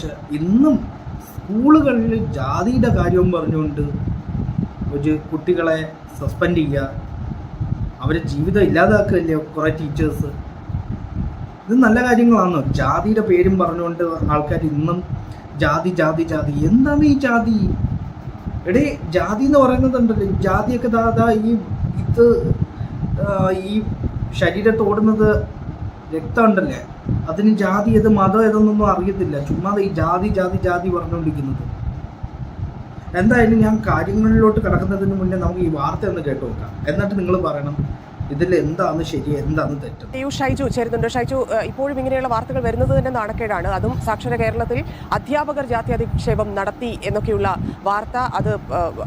വെച്ചാൽ ഇന്നും സ്കൂളുകളിൽ ജാതിയുടെ കാര്യവും പറഞ്ഞുകൊണ്ട് ഒരു കുട്ടികളെ സസ്പെൻഡ് ചെയ്യുക. അവരെ ജീവിതം ഇല്ലാതാക്കുകയല്ലേ കുറേ ടീച്ചേഴ്സ് ഇത് നല്ല കാര്യങ്ങളാണോ. ജാതിയുടെ പേരും പറഞ്ഞുകൊണ്ട് ആൾക്കാർ ഇന്നും ജാതി ജാതി ജാതി. എന്താണ് ഈ ജാതി? എടേ ജാതി എന്ന് പറയുന്നതുണ്ടല്ലോ ജാതിയൊക്കെ ദാ ദാ ഈ ഇത് ഈ ശരീരത്തോടുന്നത് രക്തമുണ്ടല്ലേ അതിന് ജാതി ഏത് മതം ഏതെന്നൊന്നും അറിയത്തില്ല. ചുമ്മാ ഈ ജാതി ജാതി ജാതി പറഞ്ഞുകൊണ്ടിരിക്കുന്നത്. എന്തായാലും ഞാൻ കാര്യങ്ങളിലോട്ട് കിടക്കുന്നതിന് മുന്നേ നമുക്ക് ഈ വാർത്ത ഒന്ന് കേട്ടു നോക്കാം. എന്നിട്ട് നിങ്ങൾ പറയണം. ഇതിൽ എന്താണ് ശരി എന്താണ് തെറ്റ്? പീയൂഷ് ഷൈജു ചേരുന്നുണ്ട് ഷൈജു ഇപ്പോഴും ഇങ്ങനെയുള്ള വാർത്തകൾ വരുന്നത് തന്നെ നാണക്കേടാണ്. അതും സാക്ഷര കേരളത്തിൽ അധ്യാപകർ ജാതി അധിക്ഷേപം നടത്തി എന്നൊക്കെയുള്ള വാർത്ത. അത്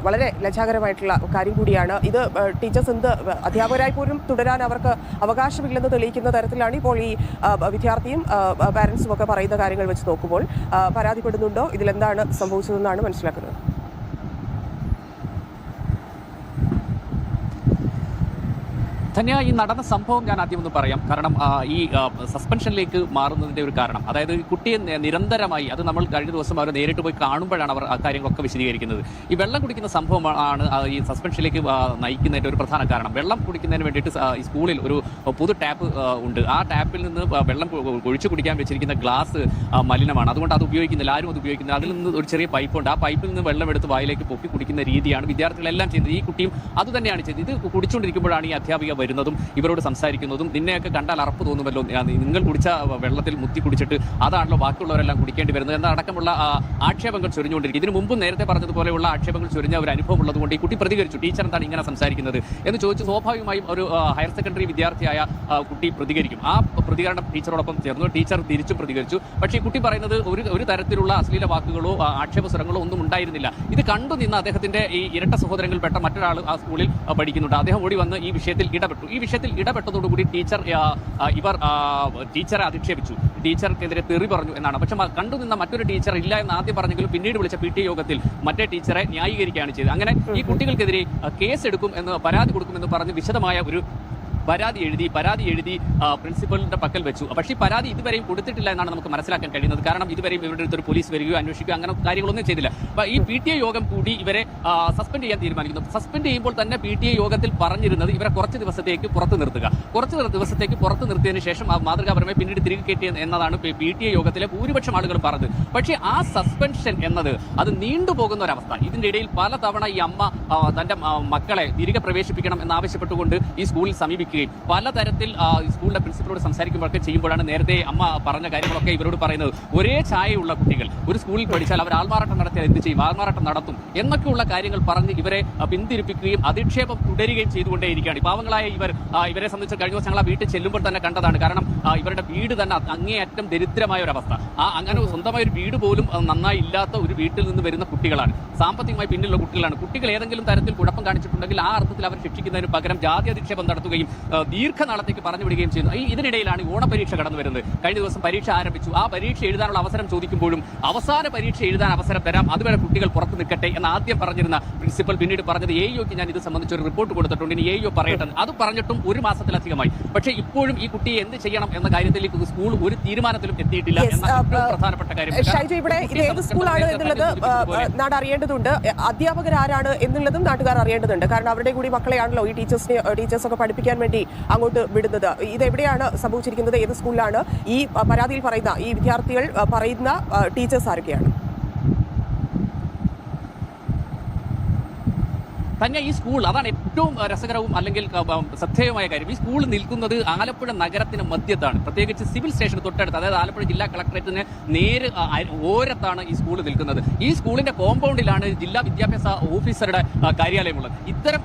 വളരെ ലജ്ജാകരമായിട്ടുള്ള കാര്യം കൂടിയാണ്. ഇത് ടീച്ചേഴ്സ് എന്ത് അധ്യാപകരായി പോലും തുടരാൻ അവർക്ക് അവകാശമില്ലെന്ന് തെളിയിക്കുന്ന തരത്തിലാണ് ഇപ്പോൾ ഈ വിദ്യാർത്ഥിയും പാരൻസും ഒക്കെ പറയുന്ന കാര്യങ്ങൾ വെച്ച് നോക്കുമ്പോൾ. പരാതിപ്പെടുന്നുണ്ടോ? ഇതിലെന്താണ് സംഭവിച്ചതെന്നാണ് മനസ്സിലാക്കുന്നത്. ധന്യ ഈ നടന്ന സംഭവം ഞാൻ ആദ്യം ഒന്ന് പറയാം. കാരണം ഈ സസ്പെൻഷനിലേക്ക് മാറുന്നതിന്റെ ഒരു കാരണം. അതായത് കുട്ടിയെ നിരന്തരമായി അത് നമ്മൾ കഴിഞ്ഞ ദിവസം അവർ നേരിട്ട് പോയി കാണുമ്പോഴാണ് അവർ ആ കാര്യങ്ങളൊക്കെ വിശദീകരിക്കുന്നത്. ഈ വെള്ളം കുടിക്കുന്ന സംഭവമാണ് ഈ സസ്പെൻഷനിലേക്ക് നയിക്കുന്നതിന്റെ ഒരു പ്രധാന കാരണം. വെള്ളം കുടിക്കുന്നതിന് വേണ്ടിയിട്ട് ഈ സ്കൂളിൽ ഒരു പൊതു ടാപ്പ് ഉണ്ട്. ആ ടാപ്പിൽ നിന്ന് വെള്ളം ഒഴിച്ചു കുടിക്കാൻ വെച്ചിരിക്കുന്ന ഗ്ലാസ് മലിനമാണ്. അതുകൊണ്ട് അത് ഉപയോഗിക്കുന്നില്ല ആരും അത് ഉപയോഗിക്കുന്നില്ല. അതിൽ നിന്ന് ഒരു ചെറിയ പൈപ്പുണ്ട് ആ പൈപ്പിൽ നിന്ന് വെള്ളം എടുത്ത് വായിലേക്ക് പൊക്കി കുടിക്കുന്ന രീതിയാണ് വിദ്യാർത്ഥികളെല്ലാം ചെയ്യുന്നത്. ഈ കുട്ടിയും അത് ചെയ്തത് ഇത് കുടിച്ചുകൊണ്ടിരിക്കുമ്പോഴാണ് ഈ അധ്യാപിക വരുന്നതും ഇവരോട് സംസാരിക്കുന്നതും നിന്നെയൊക്കെ കണ്ടാൽ അറപ്പ് തോന്നുമല്ലോ. നിങ്ങൾ കുടിച്ച വെള്ളത്തിൽ മുത്തി കുടിച്ചിട്ട് അതാണല്ലോ ബാക്കിയുള്ളവരെല്ലാം കുടിക്കേണ്ടി വരുന്നത്. എന്നടക്കമുള്ള അടക്കമുള്ള ആക്ഷേപങ്ങൾ ചൊരിഞ്ഞുകൊണ്ടിരിക്കും. ഇതിനു മുമ്പ് നേരത്തെ പറഞ്ഞതുപോലെയുള്ള ആക്ഷേപങ്ങൾ ചൊരിഞ്ഞ ഒരു അനുഭവം ഉള്ളതുകൊണ്ട് ഈ കുട്ടി പ്രതികരിച്ചു. ടീച്ചർ എന്താണ് ഇങ്ങനെ സംസാരിക്കുന്നത്? എന്ന് ചോദിച്ച് സ്വാഭാവികമായും ഒരു ഹയർ സെക്കൻഡറി വിദ്യാർത്ഥിയായ കുട്ടി പ്രതികരിക്കും. ആ പ്രതികരണം ടീച്ചറോടൊപ്പം ചേർന്നു ടീച്ചർ തിരിച്ചും പ്രതികരിച്ചു. പക്ഷേ ഈ കുട്ടി പറയുന്നത് ഒരു ഒരു തരത്തിലുള്ള അശ്ലീല വാക്കുകളോ ആക്ഷേപ സ്വരങ്ങളോ ഒന്നും ഉണ്ടായിരുന്നില്ല. ഇത് കണ്ടു നിന്ന് അദ്ദേഹത്തിന്റെ ഈ ഇരട്ട സഹോദരങ്ങളിൽപ്പെട്ട മറ്റൊരാൾ ആ സ്കൂളിൽ പഠിക്കുന്നുണ്ട്. അദ്ദേഹം ഓടി വന്ന് ഈ വിഷയത്തിൽ ഇടപെട്ടു. ഈ വിഷയത്തിൽ ഇടപെട്ടതോടുകൂടി ടീച്ചർ ഇവർ ടീച്ചറെ അധിക്ഷേപിച്ചു. ടീച്ചർക്കെതിരെ തെറി പറഞ്ഞു എന്നാണ്. പക്ഷെ കണ്ടു നിന്ന മറ്റൊരു ടീച്ചർ ഇല്ല എന്ന് ആദ്യം പറഞ്ഞെങ്കിലും പിന്നീട് വിളിച്ച പി ടി യോഗത്തിൽ മറ്റേ ടീച്ചറെ ന്യായീകരിക്കുകയാണ് ചെയ്തത്. അങ്ങനെ ഈ കുട്ടികൾക്കെതിരെ കേസ് എടുക്കും എന്ന് പരാതി കൊടുക്കുമെന്ന് പറഞ്ഞ് വിശദമായ ഒരു പരാതി എഴുതി പരാതി എഴുതി പ്രിൻസിപ്പലിന്റെ പക്കൽ വെച്ചു. പക്ഷേ പരാതി ഇതുവരെയും കൊടുത്തിട്ടില്ല എന്നാണ് നമുക്ക് മനസ്സിലാക്കാൻ കഴിയുന്നത്. കാരണം ഇതുവരെയും ഇവരുടെ അടുത്തൊരു പോലീസ് വരികയോ അന്വേഷിക്കുകയോ അങ്ങനെ കാര്യങ്ങളൊന്നും ചെയ്തില്ല. ഈ പി ടി എ യോഗം കൂടി ഇവരെ സസ്പെൻഡ് ചെയ്യാൻ തീരുമാനിക്കുന്നു. സസ്പെൻഡ് ചെയ്യുമ്പോൾ തന്നെ പി ടി എ യോഗത്തിൽ പറഞ്ഞിരുന്നത് ഇവരെ കുറച്ച് ദിവസത്തേക്ക് പുറത്തു നിർത്തുക. കുറച്ച് ദിവസത്തേക്ക് പുറത്തു നിർത്തിയതിനു ശേഷം മാതൃകാപരമായി പിന്നീട് തിരികെ കയറ്റി എന്നതാണ് പി ടി എ യോഗത്തിലെ ഭൂരിപക്ഷം ആളുകൾ പറഞ്ഞത്. പക്ഷേ ആ സസ്പെൻഷൻ എന്നത് അത് നീണ്ടുപോകുന്ന ഒരവസ്ഥ ഇതിന്റെ ഇടയിൽ പലതവണ ഈ അമ്മ തന്റെ മക്കളെ തിരികെ പ്രവേശിപ്പിക്കണം എന്നാവശ്യപ്പെട്ടുകൊണ്ട് ഈ സ്കൂളിൽ സമീപിക്കുകയും പലതരത്തിൽ സ്കൂളിലെ പ്രിൻസിപ്പലോട് സംസാരിക്കുമ്പോഴൊക്കെ ചെയ്യുമ്പോഴാണ് നേരത്തെ അമ്മ പറഞ്ഞ കാര്യങ്ങളൊക്കെ ഇവരോട് പറയുന്നത്. ഒരേ ചായയുള്ള കുട്ടികൾ. ഒരു സ്കൂളിൽ പഠിച്ചാൽ അവർ ആൾമാറാട്ടം നടത്തിയാൽ എന്ത് ചെയ്യും? ആൾമാറാട്ടം നടത്തും. എന്നൊക്കെയുള്ള കാര്യങ്ങൾ പറഞ്ഞ് ഇവരെ പിന്തിരിപ്പിക്കുകയും അധിക്ഷേപം തുടരുകയും ചെയ്തുകൊണ്ടേയിരിക്കുകയാണ്. പാവങ്ങളായ ഇവർ ഇവരെ സംബന്ധിച്ച് കഴിഞ്ഞ ദിവസം ഞങ്ങൾ വീട്ടിൽ ചെല്ലുമ്പോൾ തന്നെ കണ്ടതാണ്. കാരണം ഇവരുടെ വീട് തന്നെ അങ്ങേയറ്റം ദരിദ്രമായ ഒരു അവസ്ഥ ആ അങ്ങനെ സ്വന്തമായ ഒരു വീട് പോലും നന്നായി ഇല്ലാത്ത ഒരു വീട്ടിൽ നിന്ന് വരുന്ന കുട്ടികളാണ്. സാമ്പത്തികമായി പിന്നിലുള്ള കുട്ടികളാണ്. കുട്ടികൾ ഏതെങ്കിലും തരത്തിൽ കുഴപ്പം കാണിച്ചിട്ടുണ്ടെങ്കിൽ ആ അർത്ഥത്തിൽ അവർ ശിക്ഷിക്കുന്നതിന് പകരം ജാതി അധിക്ഷേപം നടത്തുകയും ദീർഘനാളത്തേക്ക് പറഞ്ഞു വിടുകയും ചെയ്യുന്നു. ഈ ഇതിനിടയിലാണ് ഈ ഓണപരീക്ഷ കടന്നു വരുന്നത്. കഴിഞ്ഞ ദിവസം പരീക്ഷ ആരംഭിച്ചു. ആ പരീക്ഷ എഴുതാനുള്ള അവസരം ചോദിക്കുമ്പോഴും അവസാന പരീക്ഷ എഴുതാൻ അവസരം തരാം. അതുവരെ കുട്ടികൾ പുറത്ത് നിൽക്കട്ടെ എന്ന് ആദ്യം പറഞ്ഞിരുന്ന പ്രിൻസിപ്പൽ പിന്നീട് പറഞ്ഞത് എ ക്ക് ഞാൻ ഇത് സംബന്ധിച്ച് ഒരു റിപ്പോർട്ട് കൊടുത്തിട്ടുണ്ട്. ഇനി എ പറയട്ടെ. അത് പറഞ്ഞിട്ടും ഒരു മാസത്തിലധികമായി. പക്ഷേ ഇപ്പോഴും ഈ കുട്ടിയെ എന്ത് ചെയ്യണം എന്ന കാര്യത്തിൽ സ്കൂൾ ഒരു തീരുമാനത്തിലും എത്തിയിട്ടില്ല എന്ന പ്രധാനപ്പെട്ട കാര്യം ഷൈജു ഇവിടെ ഇത് ഏത് സ്കൂളാണ് എന്നുള്ളത് നാട് അറിയേണ്ടതുണ്ട്. അധ്യാപകരാരാണ് എന്നുള്ളതും നാട്ടുകാർ അറിയേണ്ടതുണ്ട്. കാരണം അവരുടെ കൂടി മക്കളെയാണല്ലോ ഈ ടീച്ചേഴ്സിനെ ടീച്ചേഴ്സൊക്കെ പഠിപ്പിക്കാൻ വേണ്ടി അങ്ങോട്ട് വിടുന്നത്. ഇത് എവിടെയാണ് സംഭവിച്ചിരിക്കുന്നത്? ഏത് സ്കൂളിലാണ് ഈ പരാതിയിൽ പറയുന്ന ഈ വിദ്യാർത്ഥികൾ പറയുന്ന ടീച്ചേഴ്സ് ആരൊക്കെയാണ്? തന്നെ ഈ സ്കൂൾ അതാണ് ഏറ്റവും രസകരവും അല്ലെങ്കിൽ ശ്രദ്ധേയമായ കാര്യം. ഈ സ്കൂൾ നിൽക്കുന്നത് ആലപ്പുഴ നഗരത്തിന് മധ്യത്താണ്. പ്രത്യേകിച്ച് സിവിൽ സ്റ്റേഷന് തൊട്ടടുത്ത് അതായത് ആലപ്പുഴ ജില്ലാ കളക്ടറേറ്റിന് നേര് ഓരത്താണ് ഈ സ്കൂൾ നിൽക്കുന്നത്. ഈ സ്കൂളിന്റെ കോമ്പൗണ്ടിലാണ് ജില്ലാ വിദ്യാഭ്യാസ ഓഫീസറുടെ കാര്യാലയമുള്ളത്. ഇത്തരം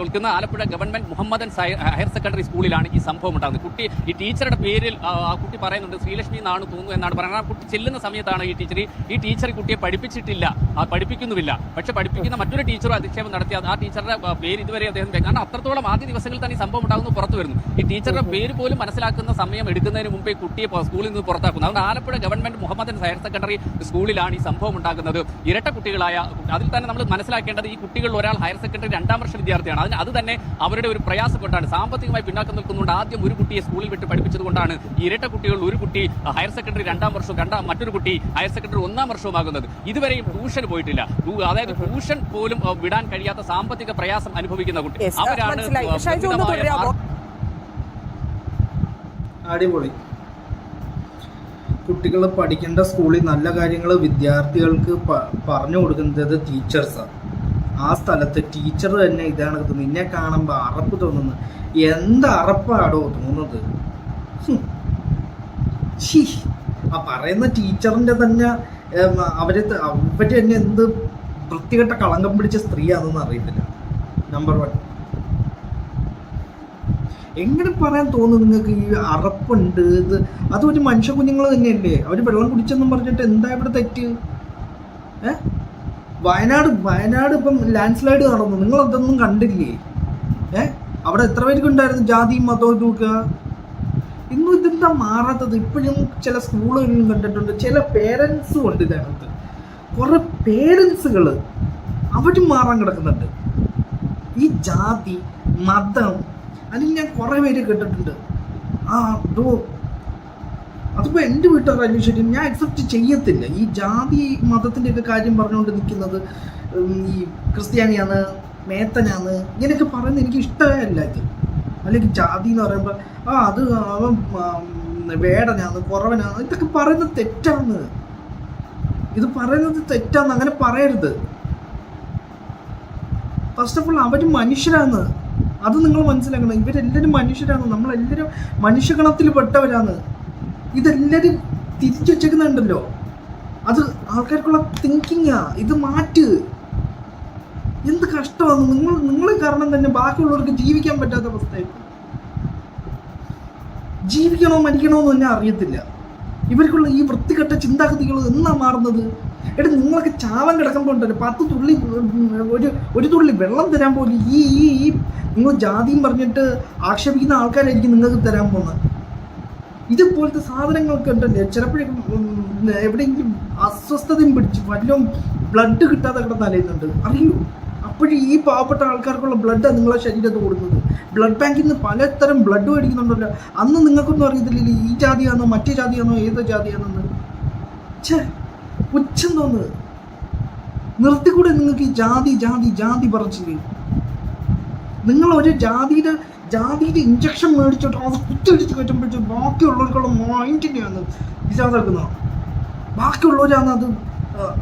നിൽക്കുന്ന Alappuzha government Mohammedan higher secondary സ്കൂളിലാണ് ഈ സംഭവം ഉണ്ടാകുന്നത്. കുട്ടി ഈ ടീച്ചറുടെ പേരിൽ ആ കുട്ടി പറയുന്നുണ്ട് ശ്രീലക്ഷ്മി എന്നാണ് തോന്നുന്നു എന്നാണ് പറയുന്നത്. ആ കുട്ടി ചെല്ലുന്ന സമയത്താണ് ഈ ടീച്ചർ ഈ ടീച്ചർ കുട്ടിയെ പഠിപ്പിച്ചിട്ടില്ല പഠിപ്പിക്കുന്നുമില്ല. പക്ഷെ പഠിപ്പിക്കുന്ന മറ്റൊരു ടീച്ചറും അധിക്ഷേപം നടത്തി ആ ടീച്ചറുടെ പേര് ഇതുവരെ അദ്ദേഹം കാരണം അത്രത്തോളം ആദ്യ ദിവസങ്ങളിൽ തന്നെ ഈ സംഭവം ഉണ്ടാകുന്നു പുറത്തു വരുന്നു. ഈ ടീച്ചറുടെ പേര് പോലും മനസ്സിലാക്കുന്ന സമയം എടുക്കുന്നതിന് മുമ്പേ കുട്ടിയെ സ്കൂളിൽ നിന്ന് പുറത്താക്കുന്നു. അതുകൊണ്ട് Alappuzha government Mohammedan higher secondary സ്കൂളിലാണ് ഈ സംഭവം ഉണ്ടാകുന്നത്. ഇരട്ട കുട്ടികളായ അതിൽ തന്നെ നമ്മൾ മനസ്സിലാക്കേണ്ടത് ഈ കുട്ടികളിൽ ഒരാൾ ഹയർ സെക്കൻഡറി രണ്ടാം വർഷ വിദ്യാർത്ഥിയാണ്. അതിന് അത് തന്നെ അവരുടെ ഒരു പ്രയാസം കൊണ്ടാണ് സാമ്പത്തികമായി പിന്നാക്കം നിൽക്കുന്നുണ്ട്. ആദ്യം ഒരു കുട്ടിയെ സ്കൂളിൽ വിട്ട് പഠിപ്പിച്ചതുകൊണ്ടാണ് ഇരട്ട കുട്ടികൾ ഒരു കുട്ടി ഹയർ സെക്കൻഡറി രണ്ടാം വർഷവും രണ്ടാം മറ്റൊരു കുട്ടി ഹയർ സെക്കൻഡറി ഒന്നാം വർഷവുമാകുന്നത്. ഇതുവരെയും ട്യൂഷൻ പോയിട്ടില്ല. അതായത് ട്യൂഷൻ പോലും വിടാൻ കഴിയാത്ത സാമ്പത്തിക പ്രയാസം അനുഭവിക്കുന്ന കുട്ടി. അവരാണ് അടിപൊളി. കുട്ടികൾ പഠിക്കേണ്ട സ്കൂളിൽ നല്ല കാര്യങ്ങൾ വിദ്യാർത്ഥികൾക്ക് പ- പറഞ്ഞു കൊടുക്കുന്നത് ടീച്ചേഴ്സാണ് ആ സ്ഥലത്ത് ടീച്ചർ തന്നെ ഇതാണ് ഇത് നിന്നെ കാണുമ്പോൾ അറപ്പ് തോന്നുന്നു. എന്ത് അറപ്പാടോ തോന്നുന്നത്. ആ പറയുന്ന ടീച്ചറിന്റെ തന്നെ അവർ അവർ തന്നെ എന്ത് വൃത്തികെട്ട കളങ്കം പിടിച്ച സ്ത്രീയാണെന്ന് അറിയത്തില്ല. നമ്പർ വൺ എങ്ങനെ പറയാൻ തോന്നുന്നു നിങ്ങൾക്ക് ഈ അറപ്പുണ്ട്? ഇത് അത് ഒരു മനുഷ്യ കുഞ്ഞുങ്ങൾ തന്നെയല്ലേ? അവർ വെള്ളം കുടിച്ചെന്നും പറഞ്ഞിട്ട് എന്താ ഇവിടെ തെറ്റ്? ഏ? വയനാട് വയനാട് ഇപ്പം ലാൻഡ് സ്ലൈഡ് നടന്നു. നിങ്ങൾ അതൊന്നും കണ്ടില്ലേ? ഏ? അവിടെ എത്ര പേർക്ക് ഉണ്ടായിരുന്നു ജാതിയും മതവും നോക്കുക? ഇന്നും ഇതെന്താ മാറാത്തത്? ഇപ്പോഴും ചില സ്കൂളുകളിലും കണ്ടിട്ടുണ്ട്. ചില പേരൻസും ഉണ്ട് ഇതിനകത്ത്. കുറെ പേരൻസുകൾ അവരും മാറാൻ കിടക്കുന്നുണ്ട്. ഈ ജാതി മതം അല്ലെങ്കിൽ ഞാൻ കുറേ പേര് കേട്ടിട്ടുണ്ട്. ആ അതോ അതിപ്പോൾ എന്റെ വീട്ടുകാർ അന്വേഷിച്ചിട്ട് ഞാൻ അക്സെപ്റ്റ് ചെയ്യത്തില്ല. ഈ ജാതി മതത്തിന്റെ ഒക്കെ കാര്യം പറഞ്ഞുകൊണ്ട് നിൽക്കുന്നത് ഈ ക്രിസ്ത്യാനിയാണ് മേത്തനാണ് ഇങ്ങനെയൊക്കെ പറയുന്നത് എനിക്ക് ഇഷ്ടമേ അല്ല ഇത്. അല്ലെങ്കിൽ ജാതി എന്ന് പറയുമ്പോൾ ആ അത് അവൻ വേടനാണ് കുറവനാണ് ഇതൊക്കെ പറയുന്നത് തെറ്റാണ്. ഇത് പറയുന്നത് തെറ്റാന്ന് അങ്ങനെ പറയരുത്. ഫസ്റ്റ് ഓഫ് ഓൾ അവർ മനുഷ്യരാണ്. അത് നിങ്ങൾ മനസ്സിലാക്കണം. ഇവരെല്ലാവരും മനുഷ്യരാണ്. നമ്മളെല്ലാവരും മനുഷ്യഗണത്തിൽ പെട്ടവരാണ്. ഇതെല്ലാവരും തിരിച്ചു വെച്ചേക്കുന്നുണ്ടല്ലോ. അത് ആൾക്കാർക്കുള്ള തിങ്കിങ്ങാ ഇത് മാറ്റ്. എന്ത് കഷ്ടമാണ്? നിങ്ങൾ നിങ്ങൾ കാരണം തന്നെ ബാക്കിയുള്ളവർക്ക് ജീവിക്കാൻ പറ്റാത്ത അവസ്ഥയായിട്ട് ജീവിക്കണോ മരിക്കണോ എന്ന് തന്നെ അറിയത്തില്ല. ഇവർക്കുള്ള ഈ വൃത്തികെട്ട ചിന്താഗതികൾ എന്നാ മാറുന്നത്? എടാ നിങ്ങളൊക്കെ ചാവൻ കിടക്കുമ്പോൾ ഉണ്ടല്ലോ പത്ത് തുള്ളി ഒരു ഒരു തുള്ളി വെള്ളം തരാൻ പോലും ഈ ഈ ഈ നിങ്ങൾ ജാതിയും പറഞ്ഞിട്ട് ആക്ഷേപിക്കുന്ന ആൾക്കാരായിരിക്കും നിങ്ങൾക്ക് തരാൻ പോകുന്നത്. ഇതുപോലത്തെ സാധനങ്ങളൊക്കെ ഉണ്ടല്ലേ? ചിലപ്പോഴേക്കും എവിടെയെങ്കിലും അസ്വസ്ഥതയും പിടിച്ച് വല്ലതും ബ്ലഡ് കിട്ടാതെ കിടന്ന് അലയുന്നുണ്ട്. അറിയൂ അപ്പോഴും ഈ പാവപ്പെട്ട ആൾക്കാർക്കുള്ള ബ്ലഡാണ് നിങ്ങളെ ശരീരത്ത് കൊടുക്കുന്നത്. ബ്ലഡ് ബാങ്കിൽ നിന്ന് പലതരം ബ്ലഡ് മേടിക്കുന്നുണ്ടല്ലോ. അന്ന് നിങ്ങൾക്കൊന്നും അറിയത്തില്ലല്ലോ ഈ ജാതിയാണോ മറ്റേ ജാതിയാണോ ഏത് ജാതിയാണെന്ന് ഛേ പുച്ഛം തോന്നുന്നത്. നിർത്തിക്കൂടെ നിങ്ങൾക്ക് ഈ ജാതി ജാതി ജാതി പറിച്ചില്ലേ ഒരു ജാതിയുടെ ജാതിയുടെ ഇഞ്ചക്ഷൻ മേടിച്ചിട്ട് അത് കുത്തിടിച്ച് കയറ്റുമ്പോഴും ബാക്കിയുള്ളവർക്കുള്ള മൈൻഡിനെയാണ് ഇല്ലാതാക്കുന്നത് ബാക്കിയുള്ളവരാണ് അത്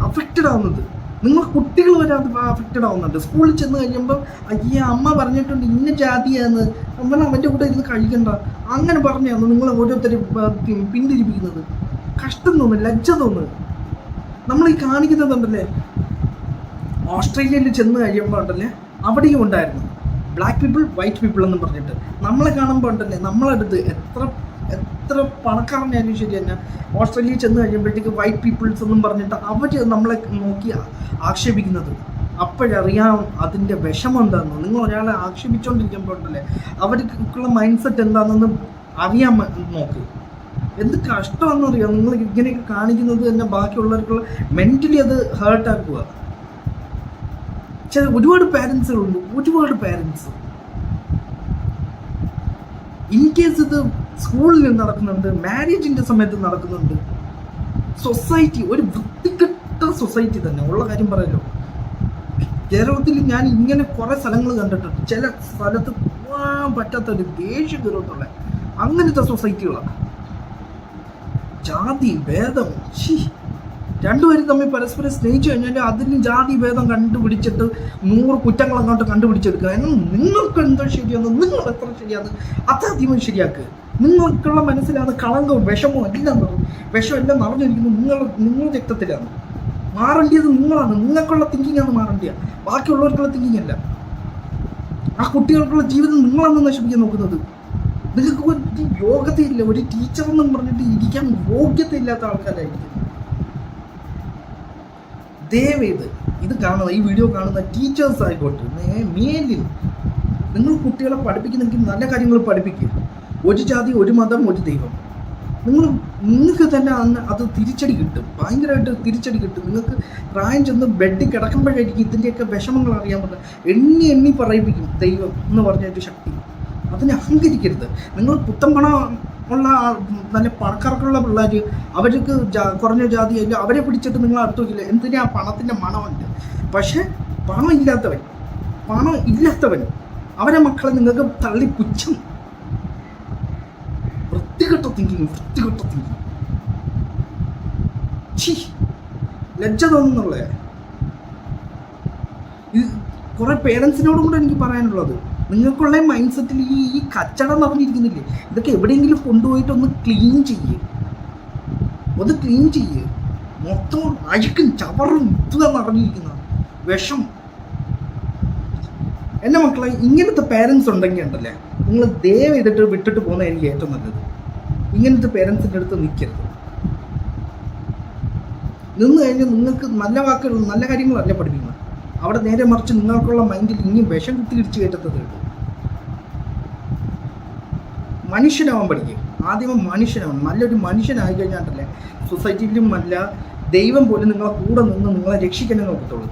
അഫക്റ്റഡ് ആവുന്നത്. നിങ്ങൾ കുട്ടികൾ വരെ അത് അഫക്റ്റഡ് ആവുന്നുണ്ട്. സ്കൂളിൽ ചെന്ന് കഴിയുമ്പോൾ അയ്യ അമ്മ പറഞ്ഞിട്ടുണ്ട് ഇന്ന ജാതിയാണ് നമ്മൾ അവന്റെ കൂടെ ഇരുന്ന് കഴിക്കണ്ട. അങ്ങനെ പറഞ്ഞാണ് നിങ്ങൾ ഓരോരുത്തരും പിന്തിരിപ്പിക്കുന്നത്. കഷ്ടം തോന്നുന്നു ലജ്ജ തോന്നുന്നു നമ്മൾ ഈ കാണിക്കുന്നത് ഉണ്ടല്ലേ ഓസ്ട്രേലിയയിൽ ചെന്ന് കഴിയുമ്പോൾ ഉണ്ടല്ലേ അവിടെയും ഉണ്ടായിരുന്നു. ബ്ലാക്ക് പീപ്പിൾ വൈറ്റ് പീപ്പിൾ എന്ന് പറഞ്ഞിട്ട്. നമ്മളെ കാണുമ്പോൾ ഉണ്ടല്ലേ നമ്മളടുത്ത് എത്ര എത്ര പണക്കാരനായാലും ശരി തന്നെ. ഓസ്ട്രേലിയയിൽ ചെന്ന് കഴിയുമ്പോഴത്തേക്ക് വൈറ്റ് പീപ്പിൾസ് എന്നും പറഞ്ഞിട്ട് അവർ നമ്മളെ നോക്കി ആക്ഷേപിക്കുന്നത്. അപ്പോഴറിയാം അതിന്റെ വിഷമം എന്താണെന്ന് നിങ്ങൾ ഒരാളെ ആക്ഷേപിച്ചുകൊണ്ടിരിക്കുമ്പോഴല്ലേ അവർക്കുള്ള മൈൻഡ് സെറ്റ് എന്താണെന്ന് അറിയാൻ നോക്ക്. എന്ത് കഷ്ടമാണെന്ന് അറിയാം? നിങ്ങൾ ഇങ്ങനെയൊക്കെ കാണിക്കുന്നത് തന്നെ ബാക്കിയുള്ളവർക്കുള്ള മെന്റലി അത് ഹേർട്ടാക്കുക ചില ഒരുപാട് പാരൻസുകളുണ്ട് ഒരുപാട് പാരൻസ് ഇൻ കേസ് ഇത് സ്കൂളിൽ നിന്ന് നടക്കുന്നുണ്ട് മാരേജിന്റെ സമയത്ത് നടക്കുന്നുണ്ട്. സൊസൈറ്റി ഒരു വൃത്തികെട്ട സൊസൈറ്റി തന്നെ. ഉള്ള കാര്യം പറയല്ലോ. കേരളത്തിൽ ഞാൻ ഇങ്ങനെ കുറേ സ്ഥലങ്ങൾ കണ്ടിട്ടുണ്ട്. ചില സ്ഥലത്ത് പോകാൻ പറ്റാത്ത ഒരു ദേഷ്യം കയറത്തുള്ള അങ്ങനത്തെ സൊസൈറ്റികളാണ്. ജാതി ഭേദം. ഷീ രണ്ടുപേരും തമ്മിൽ പരസ്പരം സ്നേഹിച്ചു കഴിഞ്ഞാൽ അതിന് ജാതി ഭേദം കണ്ടുപിടിച്ചിട്ട് നൂറ് കുറ്റങ്ങൾ അങ്ങോട്ട് കണ്ടുപിടിച്ചെടുക്കുക. എന്നാൽ നിങ്ങൾക്ക് എന്തോ ശരിയാന്ന് നിങ്ങൾ എത്ര ശരിയാന്ന് അതാദ്യമേ ശരിയാക്കുക നിങ്ങൾക്കുള്ള മനസ്സിലാണ് കളങ്കവും വിഷമവും എല്ലാം നിറഞ്ഞു. വിഷം എല്ലാം നിറഞ്ഞിരിക്കുന്നു നിങ്ങൾ നിങ്ങൾ രക്തത്തിലാണ്. മാറേണ്ടത് നിങ്ങളാണ്. നിങ്ങൾക്കുള്ള തിങ്കിങ് ആണ് മാറേണ്ടത്. ബാക്കിയുള്ളവർക്കുള്ള തിങ്കിങ് അല്ല. ആ കുട്ടികൾക്കുള്ള ജീവിതം നിങ്ങളാണ് നശിപ്പിക്കാൻ നോക്കുന്നത്. നിങ്ങൾക്ക് ഒരു യോഗ്യതയില്ല. ഒരു ടീച്ചർ എന്നും പറഞ്ഞിട്ട് ഇരിക്കാൻ യോഗ്യതയില്ലാത്ത ആൾക്കാരായിരിക്കും. ദയവേത് ഇത് കാണുന്ന ഈ വീഡിയോ കാണുന്ന ടീച്ചേഴ്സ് ആയിക്കോട്ടെ മേലിൽ നിങ്ങൾ കുട്ടികളെ പഠിപ്പിക്കുന്നെങ്കിൽ നല്ല കാര്യങ്ങൾ പഠിപ്പിക്കുക ഒരു ജാതി ഒരു മതം ഒരു ദൈവം. നിങ്ങൾ നിങ്ങൾക്ക് തന്നെ അന്ന് അത് തിരിച്ചടി കിട്ടും. ഭയങ്കരമായിട്ട് തിരിച്ചടി കിട്ടും. നിങ്ങൾക്ക് പ്രായം ചെന്ന് ബെഡിൽ കിടക്കുമ്പോഴായിരിക്കും ഇതിന്റെയൊക്കെ വിഷമങ്ങൾ അറിയാൻ പറ്റും എണ്ണി എണ്ണി പറയിപ്പിക്കും ദൈവം എന്ന് പറഞ്ഞ ഒരു ശക്തി. അതിനെ അഹങ്കരിക്കരുത്. നിങ്ങൾ പുത്തമ്പണ പണം ഉള്ള നല്ല പണക്കാർക്കുള്ള പിള്ളേർ അവർക്ക് കുറഞ്ഞ ജാതി അല്ല അവരെ പിടിച്ചിട്ട് നിങ്ങൾ അടുത്ത് വയ്ക്കില്ല എന്തിനാ പണത്തിന്റെ മണമുണ്ട് പക്ഷേ പണം ഇല്ലാത്തവൻ പണം ഇല്ലാത്തവൻ അവരെ മക്കളെ നിങ്ങൾക്ക് തള്ളി പുച്ഛം തിങ്കിങ് വൃത്തികെട്ട തിങ്കിങ് ഛീ ലജ്ജ തോന്നുന്നുള്ളേ ഇത് കുറെ പേരൻസിനോടും കൂടെ എനിക്ക് പറയാനുള്ളത്. നിങ്ങൾക്കുള്ള മൈൻഡ് സെറ്റിൽ ഈ ഈ കച്ചടം നിറഞ്ഞിരിക്കുന്നില്ലേ ഇതൊക്കെ എവിടെയെങ്കിലും കൊണ്ടുപോയിട്ട് ഒന്ന് ക്ലീൻ ചെയ്യേ. ഒന്ന് ക്ലീൻ ചെയ്യേ. മൊത്തം അഴുക്കും ചവറും ഇതുക നിറഞ്ഞിരിക്കുന്ന വിഷം. എന്റെ മക്കളെ ഇങ്ങനത്തെ പേരൻസ് ഉണ്ടെങ്കിൽ ഉണ്ടല്ലേ? നിങ്ങൾ ദയവ് ചെയ്തിട്ട് വിട്ടിട്ട് പോകുന്നത് എനിക്ക് ഏറ്റവും നല്ലത്. ഇങ്ങനത്തെ പേരൻസിന്റെ അടുത്ത് നിൽക്കരുത് നിന്ന് കഴിഞ്ഞാൽ നിങ്ങൾക്ക് നല്ല വാക്കുകൾ നല്ല കാര്യങ്ങളല്ല പഠിപ്പിക്കുന്നത്? അവിടെ നേരെ മറിച്ച് നിങ്ങൾക്കുള്ള മൈൻഡിൽ ഇനിയും വിഷം കുത്തി ഇടിച്ചു കയറ്റത്തത് മനുഷ്യനാവാൻ പഠിക്കും. ആദ്യമേ മനുഷ്യനാവണം. നല്ലൊരു മനുഷ്യനായി കഴിഞ്ഞാൽ സൊസൈറ്റിയിലും അല്ല ദൈവം പോലും നിങ്ങളെ കൂടെ നിന്ന് നിങ്ങളെ രക്ഷിക്കാനേ നോക്കത്തുള്ളൂ.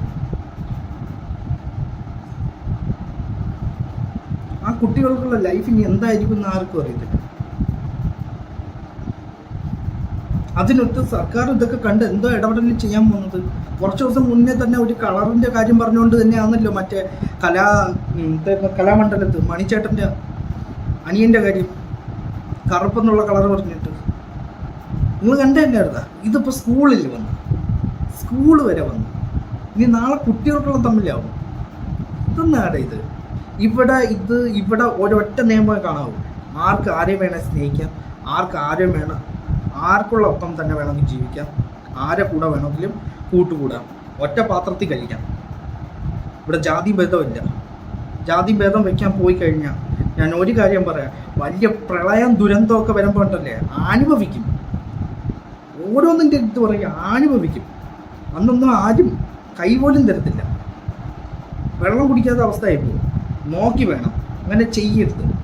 ആ കുട്ടികൾക്കുള്ള ലൈഫ് ഇനി എന്തായിരിക്കും എന്ന് ആർക്കും അറിയത്തില്ല. അതിനൊത്ത് സർക്കാർ ഇതൊക്കെ കണ്ട് എന്തോ ഇടപെടൽ ചെയ്യാൻ പോകുന്നത്. കുറച്ച് ദിവസം മുന്നേ തന്നെ ഒരു കളറിന്റെ കാര്യം പറഞ്ഞുകൊണ്ട് തന്നെയാണല്ലോ മറ്റേ കലാ കലാമണ്ഡലത്ത് മണിച്ചേട്ടന്റെ അനിയന്റെ കാര്യം കറുപ്പെന്നുള്ള കളർ പറഞ്ഞിട്ട്. നിങ്ങൾ കണ്ടതല്ലായിരുന്നാ ഇതിപ്പോ സ്കൂളിൽ വന്നു. സ്കൂൾ വരെ വന്നു. ഇനി നാളെ കുട്ടികൾക്കുള്ള തമ്മിലാവും. ഇതൊന്നാടെ ഇത്? ഇവിടെ ഇത് ഇവിടെ ഒരൊറ്റ നിയമം കാണാവൂ. ആർക്ക് ആരെയും വേണേ സ്നേഹിക്കാം ആർക്ക് ആരെയും വേണം ആർക്കുള്ള ഒപ്പം തന്നെ വേണമെങ്കിൽ ജീവിക്കാം. ആരെ കൂടെ വേണമെങ്കിലും കൂട്ടുകൂടാം. ഒറ്റ പാത്രത്തിൽ കഴിക്കാം. ഇവിടെ ജാതി ഭേദമില്ല ജാതി ഭേദം വെക്കാൻ പോയി കഴിഞ്ഞാൽ ഞാൻ ഒരു കാര്യം പറയാം. വലിയ പ്രളയം ദുരന്തമൊക്കെ വരുമ്പോൾ ഉണ്ടല്ലേ അനുഭവിക്കും. ഓരോന്നിന്റെ അടുത്ത് പറയുക അനുഭവിക്കും. അന്നൊന്നും ആരും കൈപോലും തരത്തില്ല. വെള്ളം കുടിക്കാത്ത അവസ്ഥയായി പോകും നോക്കി വേണം. അങ്ങനെ ചെയ്യരുത്.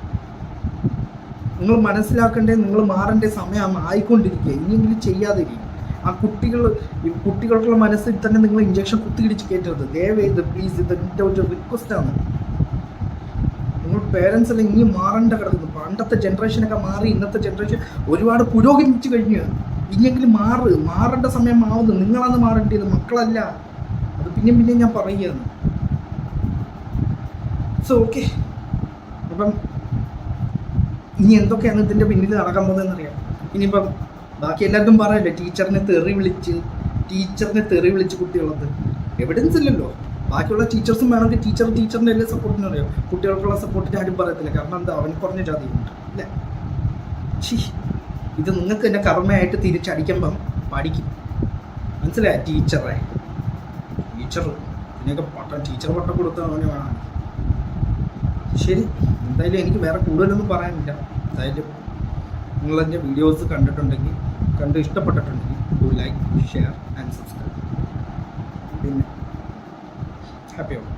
നിങ്ങൾ മനസ്സിലാക്കേണ്ടേ നിങ്ങൾ മാറേണ്ട സമയം ആയിക്കൊണ്ടിരിക്കുക. ഇനിയെങ്കിലും ചെയ്യാതിരിക്കും ആ കുട്ടികൾ കുട്ടികൾക്കുള്ള മനസ്സിൽ തന്നെ നിങ്ങൾ ഇഞ്ചക്ഷൻ കുത്തിയിടിച്ച് കയറ്റരുത്. ദയവേത് പ്ലീസ് ഇത് എന്റെ ഒരു റിക്വസ്റ്റാണ് നിങ്ങൾ പേരൻസ് എല്ലാം ഇനി മാറേണ്ട കിടക്കുന്നു. പണ്ടത്തെ ജനറേഷനൊക്കെ മാറി ഇന്നത്തെ ജനറേഷൻ ഒരുപാട് പുരോഗമിച്ചു കഴിഞ്ഞു. ഇനിയെങ്കിലും മാറ്. മാറേണ്ട സമയം ആവുന്നു. നിങ്ങളാണ് മാറേണ്ടത്. മക്കളല്ല. അത് പിന്നെയും പിന്നെയും ഞാൻ പറയുകയാണ്. സോ ഓക്കെ അപ്പം ഇനി എന്തൊക്കെയാണ് ഇതിന്റെ പിന്നിൽ നടക്കാൻ പോകുന്നതെന്നറിയാം ഇനിയിപ്പം ബാക്കി എല്ലാവർക്കും പറയല്ലേ ടീച്ചറിനെ തെറി വിളിച്ച് ടീച്ചറിനെ തെറി വിളിച്ച് കുട്ടികളത് എവിഡൻസ് ഇല്ലല്ലോ ബാക്കിയുള്ള ടീച്ചേഴ്സും വേണമെങ്കിൽ ടീച്ചർ ടീച്ചറിന്റെ എല്ലാ സപ്പോർട്ടിനും അറിയാം. കുട്ടികൾക്കുള്ള സപ്പോർട്ടിന് ആരും പറയത്തില്ല. കാരണം എന്താ? അവൻ കുറഞ്ഞ ജാതിയുണ്ട്. അല്ലേ? ഇത് നിങ്ങൾക്ക് തന്നെ കർമ്മയായിട്ട് തിരിച്ചടിക്കുമ്പം പഠിക്കും. മനസ്സിലായ? ടീച്ചറെ. ടീച്ചർ ഇതിനൊക്കെ പട്ടം ടീച്ചർ പട്ടം കൊടുത്ത അവന് വേണം. ശരി. എന്തായാലും എനിക്ക് വേറെ കൂടുതലൊന്നും പറയാനില്ല. എന്തായാലും നിങ്ങൾ എന്റെ വീഡിയോസ് കണ്ടിട്ടുണ്ടെങ്കിൽ കണ്ട് ഇഷ്ടപ്പെട്ടിട്ടുണ്ടെങ്കിൽ do like share and subscribe പിന്നെ ഹാപ്പി ആവും